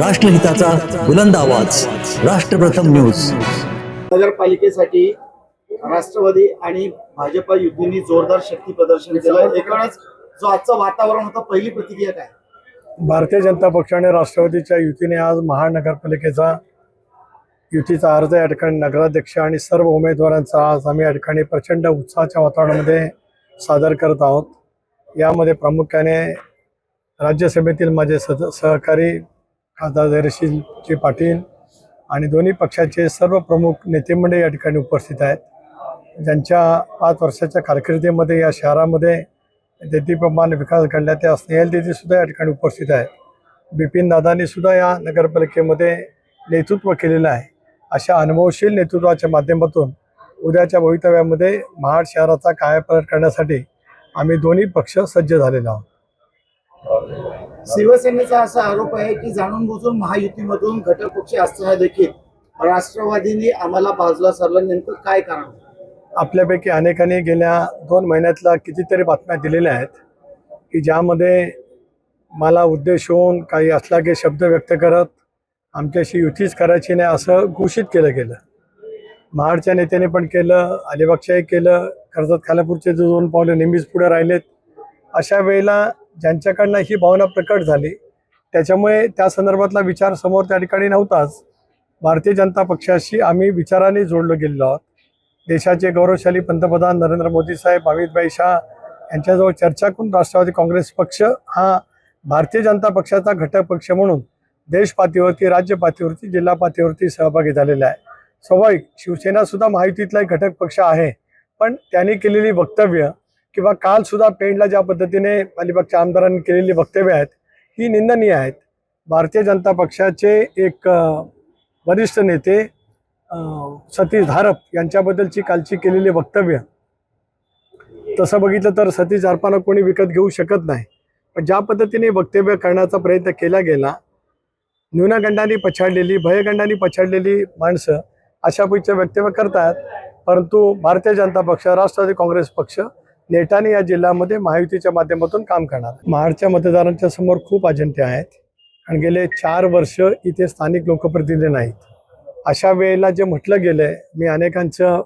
राष्ट्रहिताचा बुलंद आवाज. राष्ट्रप्रथम न्यूज. नगरपालिकेसाठी राष्ट्रवादी आणि भाजपा युतीने जोरदार शक्ती प्रदर्शन केलं एकूणच जो आजचं वातावरण होतं पहिली प्रतिक्रिया काय? भारतीय जनता पक्ष आणि राष्ट्रवादीच्या युतीने आज महानगरपालिकेचा युतीचा अर्ज या ठिकाणी नगराध्यक्ष आणि सर्व उमेदवारांचा आज आम्ही या ठिकाणी प्रचंड उत्साहाच्या वातावरणामध्ये सादर करत आहोत. यामध्ये प्रामुख्याने राज्यसभेतील माझे सद सहकारी खासदार धैर्यशीलजी पाटील आणि दोन्ही पक्षाचे सर्व प्रमुख नेतेमंडळी या ठिकाणी उपस्थित आहेत. ज्यांच्या पाच वर्षाच्या कारकिर्दीमध्ये या शहरामध्ये देदीप्रमाणे विकास घडला त्या स्नेहल या ठिकाणी उपस्थित आहेत. बिपिन दादांनीसुद्धा या नगरपालिकेमध्ये नेतृत्व केलेलं आहे. अशा अनुभवशील नेतृत्वाच्या माध्यमातून उद्याच्या भवितव्यामध्ये महाड शहराचा कायापलट करण्यासाठी आम्ही दोन्ही पक्ष सज्ज झालेलो आहोत. शिवसेनेचा असा आरोप आहे की जाणून बुजून महायुतीमधून घटक पक्ष असताना देखील. राष्ट्रवादीने आम्हाला बाजूला सरलं नेमकं काय कारण? आपल्यापैकी अनेकांनी गेल्या दोन महिन्यातला कितीतरी बातम्या दिलेल्या आहेत की ज्यामध्ये मला उद्देश होऊन काही असला की शब्द व्यक्त करत आमच्याशी युतीच करायची नाही असं घोषित केलं गेलं. महाडच्या नेत्याने पण केलं अलिबागशाही केलं कर्जत खालापूरचे जे दोन पावले नेहमीच पुढे राहिलेत. अशा वेळेला ज्यांच्याकडनं ही भावना प्रकट झाली त्याच्यामुळे त्या संदर्भातला विचार समोर त्या ठिकाणी नव्हताच. भारतीय जनता पक्षाशी आम्ही विचाराने जोडलो गेलेलो आहोत. देशाचे गौरवशाली पंतप्रधान नरेंद्र मोदी साहेब अमितभाई शाह यांच्याजवळ चर्चा करून राष्ट्रवादी काँग्रेस पक्ष हा भारतीय जनता पक्षाचा घटक पक्ष म्हणून देश पातळीवरती राज्य पातळीवरती जिल्हा पातळीवरती सहभागी झालेला आहे. स्वाभाविक शिवसेनासुद्धा महायुतीतला एक घटक पक्ष आहे पण त्यांनी केलेली वक्तव्य किंवा काल सुद्धा पेंडला ज्या पद्धतीने अलिबागच्या आमदारांनी केलेली वक्तव्य आहेत ही निंदनीय आहेत. भारतीय जनता पक्षाचे एक वरिष्ठ नेते सतीश धारप यांच्याबद्दलची कालची केलेली वक्तव्य. तसं बघितलं तर सतीश धारपाला कोणी विकत घेऊ शकत नाही. पण ज्या पद्धतीने वक्तव्य करण्याचा प्रयत्न केला गेला न्यूनगंडाने पछाडलेली भयगंडाने पछाडलेली माणसं अशा पैकी वक्तव्य करतात. परंतु भारतीय जनता पक्ष राष्ट्रवादी काँग्रेस पक्ष नेटाने या जिल्ह्यामध्ये महायुतीच्या माध्यमातून काम करणार. महाडच्या मतदारांच्या समोर खूप अजंते आहेत. आणि गेले चार वर्ष इथे स्थानिक लोकप्रतिनिधी नाहीत. अशा वेळेला जे म्हटलं गेलं आहे मी अनेकांचं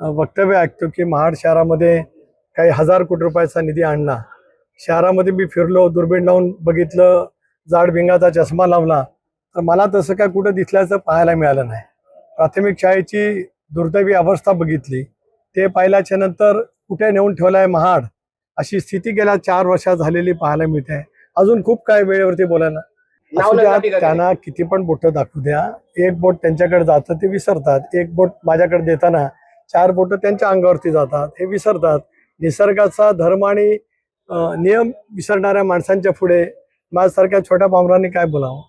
वक्तव्य ऐकतो की महाड शहरामध्ये काही हजार कोटी रुपयाचा निधी आणला. शहरामध्ये मी फिरलो दुर्बीण लावून बघितलं जाडभिंगाचा चष्मा लावला. तर मला तसं काय कुठं दिसल्याचं पाहायला मिळालं नाही. प्राथमिक शाळेची दुर्दैवी अवस्था बघितली. ते पाहिल्याच्या नंतर कुठे नेऊन ठेवलं आहे महाड अशी स्थिती गेल्या चार वर्षात झालेली पाहायला मिळते. अजून खूप काय वेळेवरती बोलायला त्यांना किती पण बोटं दाखवू द्या. एक बोट त्यांच्याकडे जातं ते विसरतात. एक बोट माझ्याकडे देताना चार बोटं त्यांच्या अंगावरती जातात हे विसरतात. निसर्गाचा धर्म आणि नियम विसरणाऱ्या माणसांच्या पुढे माझ्यासारख्या छोट्या पामरांनी काय बोलावं?